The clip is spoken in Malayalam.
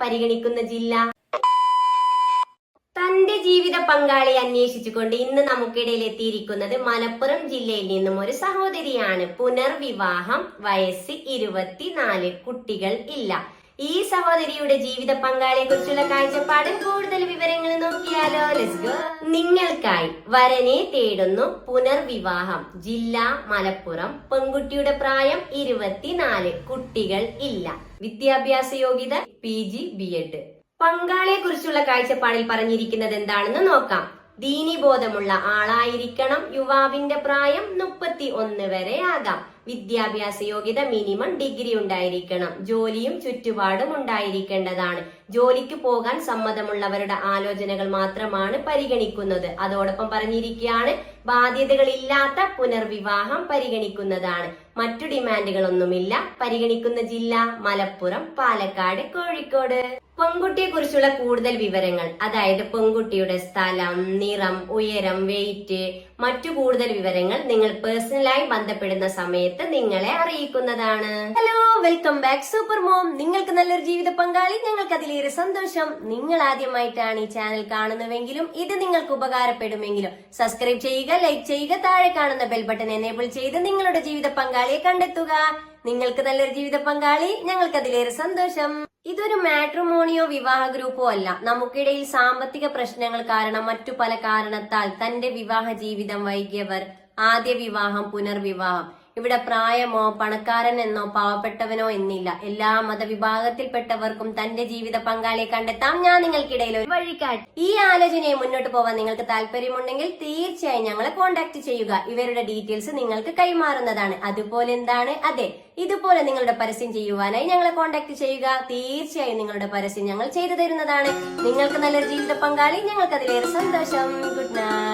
പരിഗണിക്കുന്ന ജില്ല. തന്റെ ജീവിത പങ്കാളി അന്വേഷിച്ചുകൊണ്ട് ഇന്ന് നമുക്കിടയിൽ എത്തിയിരിക്കുന്നത് മലപ്പുറം ജില്ലയിൽ നിന്നും ഒരു സഹോദരിയാണ്. പുനർവിവാഹം. വയസ്സ് ഇരുപത്തിനാല്. കുട്ടികൾ ഇല്ല. ഈ സഹോദരിയുടെ ജീവിത പങ്കാളിയെ കുറിച്ചുള്ള കാഴ്ചപ്പാട് കൂടുതൽ വിവരങ്ങൾ നോക്കിയാലോ. നിങ്ങൾക്കായി വരനെ തേടുന്നു പുനർവിവാഹം. ജില്ല മലപ്പുറം. പെൺകുട്ടിയുടെ പ്രായം ഇരുപത്തിനാല്. കുട്ടികൾ ഇല്ല. വിദ്യാഭ്യാസ യോഗ്യത പി ജി ബി എഡ്. പങ്കാളിയെ കുറിച്ചുള്ള കാഴ്ചപ്പാടിൽ പറഞ്ഞിരിക്കുന്നത് എന്താണെന്ന് നോക്കാം. ദീനിബോധമുള്ള ആളായിരിക്കണം യുവാവിന്റെ പ്രായം മുപ്പത്തി ഒന്ന് വരെ ആകാം. വിദ്യാഭ്യാസ യോഗ്യത മിനിമം ഡിഗ്രി ഉണ്ടായിരിക്കണം. ജോലിയും ചുറ്റുപാടും ഉണ്ടായിരിക്കേണ്ടതാണ്. ജോലിക്ക് പോകാൻ സമ്മതമുള്ളവരുടെ ആലോചനകൾ മാത്രമാണ് പരിഗണിക്കുന്നത്. അതോടൊപ്പം പറഞ്ഞിരിക്കുകയാണ് ബാധ്യതകളില്ലാത്ത പുനർവിവാഹം പരിഗണിക്കുന്നതാണ്. മറ്റു ഡിമാൻഡുകളൊന്നുമില്ല. പരിഗണിക്കുന്ന ജില്ല മലപ്പുറം പാലക്കാട് കോഴിക്കോട്. പെൺകുട്ടിയെ കുറിച്ചുള്ള കൂടുതൽ വിവരങ്ങൾ അതായത് പെൺകുട്ടിയുടെ സ്ഥലം നിറം ഉയരം വെയിറ്റ് മറ്റു കൂടുതൽ വിവരങ്ങൾ നിങ്ങൾ പേഴ്സണലായി ബന്ധപ്പെടുന്ന സമയത്ത് നിങ്ങളെ അറിയിക്കുന്നതാണ്. Hello welcome back super mom നിങ്ങൾക്ക് നല്ലൊരു ജീവിത പങ്കാളി ഞങ്ങൾക്ക് അതിലേറെ സന്തോഷം. നിങ്ങൾ ആദ്യമായിട്ടാണ് ഈ ചാനൽ കാണുന്നുവെങ്കിലും ഇത് നിങ്ങൾക്ക് ഉപകാരപ്പെടുമെങ്കിലും സബ്സ്ക്രൈബ് ചെയ്യുക ലൈക്ക് ചെയ്യുക താഴെ കാണുന്ന ബെൽ ബട്ടൺ എനേബിൾ ചെയ്ത് നിങ്ങളുടെ ജീവിത പങ്കാളിയെ കണ്ടെത്തുക. നിങ്ങൾക്ക് നല്ലൊരു ജീവിത പങ്കാളി ഞങ്ങൾക്ക് അതിലേറെ സന്തോഷം. ഇതൊരു മാട്രിമോണിയോ വിവാഹ ഗ്രൂപ്പോ അല്ല. നമുക്കിടയിൽ സാമ്പത്തിക പ്രശ്നങ്ങൾ കാരണം മറ്റു പല കാരണത്താൽ തന്റെ വിവാഹ ജീവിതം വൈകിയവർ ആദ്യ വിവാഹം പുനർവിവാഹം. ഇവിടെ പ്രായമോ പണക്കാരൻ എന്നോ പാവപ്പെട്ടവനോ എന്നില്ല. എല്ലാ മതവിഭാഗത്തിൽപ്പെട്ടവർക്കും തന്റെ ജീവിത പങ്കാളിയെ കണ്ടെത്താം. ഞാൻ നിങ്ങൾക്കിടയിൽ ഒരു വഴികാട്ടി. ഈ ആലോചനയെ മുന്നോട്ട് പോവാൻ നിങ്ങൾക്ക് താല്പര്യമുണ്ടെങ്കിൽ തീർച്ചയായും ഞങ്ങളെ കോൺടാക്ട് ചെയ്യുക. ഇവരുടെ ഡീറ്റെയിൽസ് നിങ്ങൾക്ക് കൈമാറുന്നതാണ്. അതുപോലെ എന്താണ്? അതെ ഇതുപോലെ നിങ്ങളുടെ പരസ്യം ചെയ്യുവാനായി ഞങ്ങളെ കോൺടാക്ട് ചെയ്യുക. തീർച്ചയായും നിങ്ങളുടെ പരസ്യം ഞങ്ങൾ ചെയ്തു തരുന്നതാണ്. നിങ്ങൾക്ക് നല്ലൊരു ജീവിത പങ്കാളി. ഞങ്ങൾക്ക് അതിലേറെ സന്തോഷം. Good night